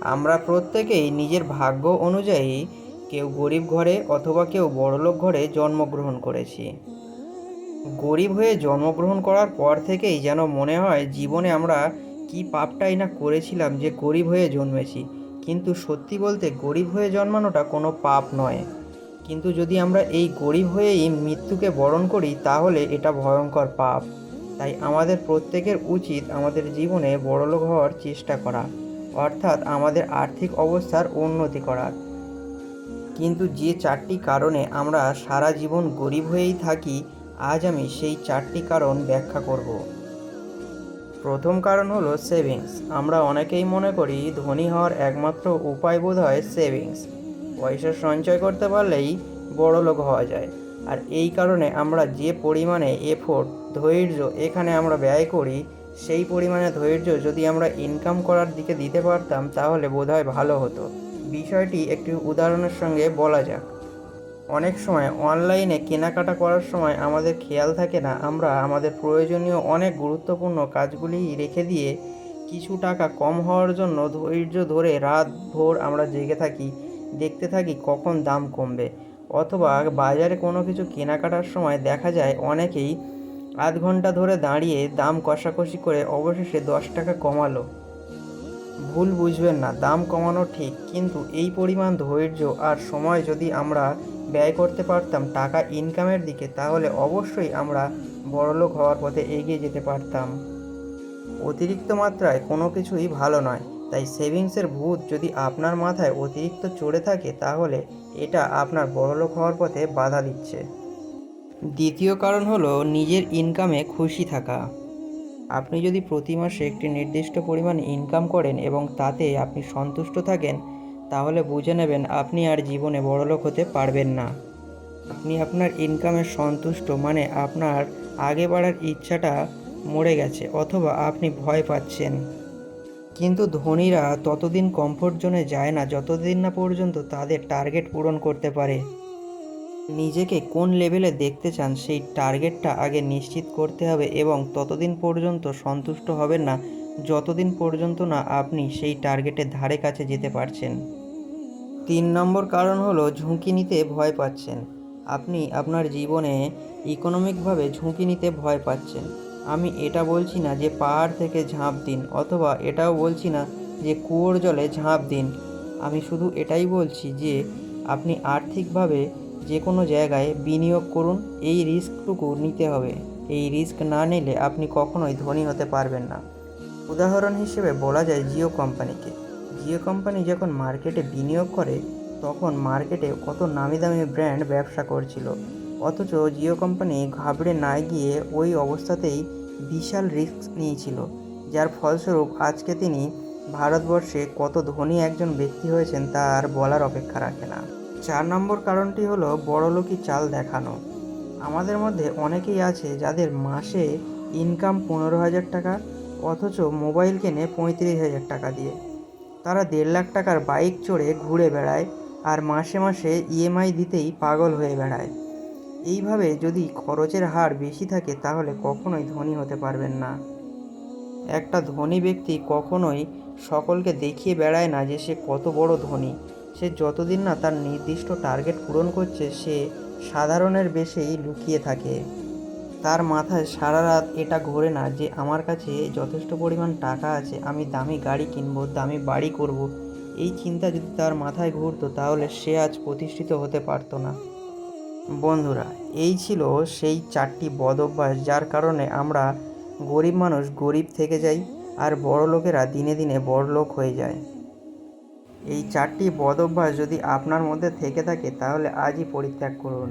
আমরা প্রত্যেকেই নিজের ভাগ্য অনুযায়ী কেউ গরিব ঘরে অথবা কেউ বড়লোক ঘরে জন্মগ্রহণ করেছি। গরিব হয়ে জন্মগ্রহণ করার পর থেকেই যেন মনে হয় জীবনে আমরা কি পাপটাই না করেছিলাম যে গরিব হয়ে জন্মেছি। কিন্তু সত্যি বলতে গরিব হয়ে জন্মানোটা কোনো পাপ নয়। কিন্তু যদি আমরা এই গরিব হয়েই মৃত্যুকে বরণ করি, তাহলে এটা ভয়ঙ্কর পাপ। তাই আমাদের প্রত্যেকের উচিত আমাদের জীবনে বড়লোক হওয়ার চেষ্টা করা। অর্থাৎ আমাদের আর্থিক অবস্থার উন্নতি করার। কিন্তু যে চারটি কারণে আমরা সারা জীবন গরিব হয়েই থাকি, আজ আমি সেই চারটি কারণ ব্যাখ্যা করব। প্রথম কারণ হলো সেভিংস। আমরা অনেকেই মনে করি ধনী হওয়ার একমাত্র উপায় বোধ হয় সেভিংস। পয়সা সঞ্চয় করতে পারলেই বড় লোক হওয়া যায়। আর এই কারণে আমরা যে পরিমাণে এফোর্ট ধৈর্য এখানে আমরা ব্যয় করি সেই পরিমাণে ধৈর্য যদি আমরা ইনকাম করার দিকে দিতে পারতাম, তাহলে বোধহয় ভালো হতো। বিষয়টি একটি উদাহরণের সঙ্গে বলা যাক। অনেক সময় অনলাইনে কেনাকাটা করার সময় আমাদের খেয়াল থাকে না, আমরা আমাদের প্রয়োজনীয় অনেক গুরুত্বপূর্ণ কাজগুলি রেখে দিয়ে কিছু টাকা কম হওয়ার জন্য ধৈর্য ধরে রাত ভোর আমরা জেগে থাকি, দেখতে থাকি কখন দাম কমবে। অথবা বাজারে কোনো কিছু কেনাকাটার সময় দেখা যায় অনেকেই আধ ঘণ্টা ধরে দাঁড়িয়ে দাম কষাকষি করে অবশেষে দশ টাকা কমালো। ভুল বুঝবেন না, দাম কমানো ঠিক, কিন্তু এই পরিমাণ ধৈর্য আর সময় যদি আমরা ব্যয় করতে পারতাম টাকা ইনকামের দিকে, তাহলে অবশ্যই আমরা বড়লোক হওয়ার পথে এগিয়ে যেতে পারতাম। অতিরিক্ত মাত্রায় কোনো কিছুই ভালো নয়, তাই সেভিংসের ভূত যদি আপনার মাথায় অতিরিক্ত চড়ে থাকে, তাহলে এটা আপনার বড়লোক হওয়ার পথে বাধা দিচ্ছে। দ্বিতীয় কারণ হলো নিজের ইনকামে খুশি থাকা। আপনি যদি প্রতি মাসে একটি নির্দিষ্ট পরিমাণ ইনকাম করেন এবং তাতে আপনি সন্তুষ্ট থাকেন, তাহলে বুঝে নেবেন আপনি আর জীবনে বড়লোক হতে পারবেন না। আপনি আপনার ইনকামে সন্তুষ্ট মানে আপনার আগে বাড়ার ইচ্ছাটা মরে গেছে অথবা আপনি ভয় পাচ্ছেন। কিন্তু ধনীরা ততদিন কমফোর্ট জোনে যায় না, যতদিন না পর্যন্ত তাদের টার্গেট পূরণ করতে পারে। নিজেকে কোন লেভেলে দেখতে চান সেই টার্গেটটা আগে নিশ্চিত করতে হবে এবং ততদিন পর্যন্ত সন্তুষ্ট হবেন না, যতদিন পর্যন্ত না আপনি সেই টার্গেটের ধারে কাছে যেতে পারছেন। তিন নম্বর কারণ হলো ঝুঁকি নিতে ভয় পাচ্ছেন। আপনি আপনার জীবনে ইকোনমিকভাবে ঝুঁকি নিতে ভয় পাচ্ছেন। আমি এটা বলছি না যে পাহাড় থেকে ঝাঁপ দিন অথবা এটাও বলছি না যে কুয়োর জলে ঝাঁপ দিন। আমি শুধু এটাই বলছি যে আপনি আর্থিকভাবে যে কোনো জায়গায় বিনিয়োগ করুন, এই রিস্কটুকু নিতে হবে। এই রিস্ক না নিলে আপনি কখনোই ধনী হতে পারবেন না। উদাহরণ হিসেবে বলা যায় জিও কোম্পানিকে। জিও কোম্পানি যখন মার্কেটে বিনিয়োগ করে, তখন মার্কেটে কত নামি দামি ব্র্যান্ড ব্যবসা করছিল। অথচ জিও কোম্পানি ঘাবড়ে না গিয়ে ওই অবস্থাতেই বিশাল রিস্ক নিয়েছিল। যার ফলস্বরূপ আজকে তিনি ভারতবর্ষে কত ধনী একজন ব্যক্তি হয়েছেন তা আর বলার অপেক্ষা রাখে না। চার নম্বর কারণটি হলো বড়লোকি চাল দেখানো। আমাদের মধ্যে অনেকেই আছে যাদের মাসে ইনকাম পনেরো হাজার টাকা, অথচ মোবাইল কেনে পঁয়ত্রিশ হাজার টাকা দিয়ে। তারা দেড় লাখ টাকার বাইক চড়ে ঘুরে বেড়ায় আর মাসে মাসে ইএমআই দিতেই পাগল হয়ে বেড়ায়। এইভাবে যদি খরচের হার বেশি থাকে, তাহলে কখনোই ধনী হতে পারবেন না। একটা ধনী ব্যক্তি কখনোই সকলকে দেখিয়ে বেড়ায় না যে সে কত বড় ধনী। সে যতদিন না তার নির্দিষ্ট টার্গেট পূরণ করছে, সে সাধারণের বেশেই লুকিয়ে থাকে। তার মাথায় সারা রাত এটা ঘোরে না যে, আমার কাছে যথেষ্ট পরিমাণ টাকা আছে, আমি দামি গাড়ি কিনবো, দামি বাড়ি করব। এই চিন্তা যদি তার মাথায় ঘুরতো, তাহলে সে আজ প্রতিষ্ঠিত হতে পারতো না। বন্ধুরা, এই ছিল সেই চারটি বদ অভ্যাস, যার কারণে আমরা গরিব মানুষ গরিব থেকে যাই, আর বড় লোকেরা দিনে দিনে বড় লোক হয়ে যায়। এই চারটি বদ অভ্যাস যদি আপনার মধ্যে থেকে থাকে তাহলে আজই পরিত্যাগ করুন।